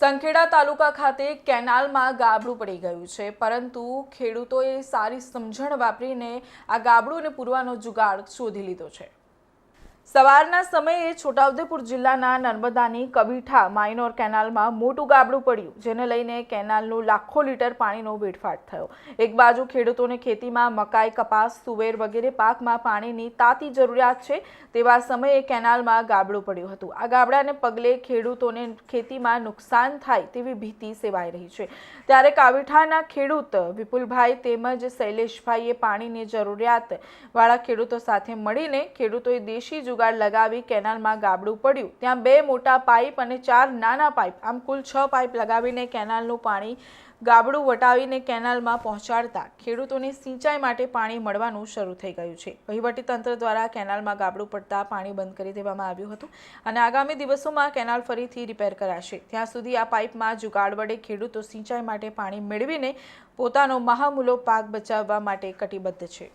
સંખેડા તાલુકા ખાતે કેનાલમાં ગાબડું પડી ગયું છે, પરંતુ ખેડૂતોએ સારી સમજણ વાપરીને આ ગાબડુંને પૂરવાનો જુગાડ શોધી લીધો છે. સવારના સમયે છોટાઉદેપુર જિલ્લાના નર્મદાની કબીઠા માઇનોર કેનાલમાં મોટું ગાબડું પડ્યું, જેને લઈને કેનાલનું લાખો લીટર પાણીનો વેડફાટ થયો. એક બાજુ ખેડૂતોને ખેતીમાં મકાઈ, કપાસ, તુવેર વગેરે પાકમાં પાણીની તાતી જરૂરિયાત છે, તેવા સમયે કેનાલમાં ગાબડું પડ્યું હતું. આ ગાબડાને પગલે ખેડૂતોને ખેતીમાં નુકસાન થાય તેવી ભીતિ સેવાઈ રહી છે. ત્યારે કાવીઠાના ખેડૂત વિપુલભાઈ તેમજ શૈલેષભાઈએ પાણીની જરૂરિયાત વાળા ખેડૂતો સાથે મળીને ખેડૂતોએ દેશી જુગાડ લગાવી કેનાલમાં ગાબડું પડ્યું. ત્યાં બે મોટા પાઇપ અને ચાર નાના પાઇપ, આમ કુલ છ પાઇપ લગાવીને કેનાલનું પાણી ગાબડું વટાવીને કેનાલમાં પહોંચાડતા ખેડૂતોને સિંચાઈ માટે પાણી મળવાનું શરૂ થઈ ગયું છે. વહીવટીતંત્ર દ્વારા કેનાલમાં ગાબડું પડતા પાણી બંધ કરી દેવામાં આવ્યું હતું અને આગામી દિવસોમાં કેનાલ ફરીથી રિપેર કરાશે. ત્યાં સુધી આ પાઇપમાં જુગાડ વડે ખેડૂતો સિંચાઈ માટે પાણી મેળવીને પોતાનો મહામૂલો પાક બચાવવા માટે કટિબદ્ધ છે.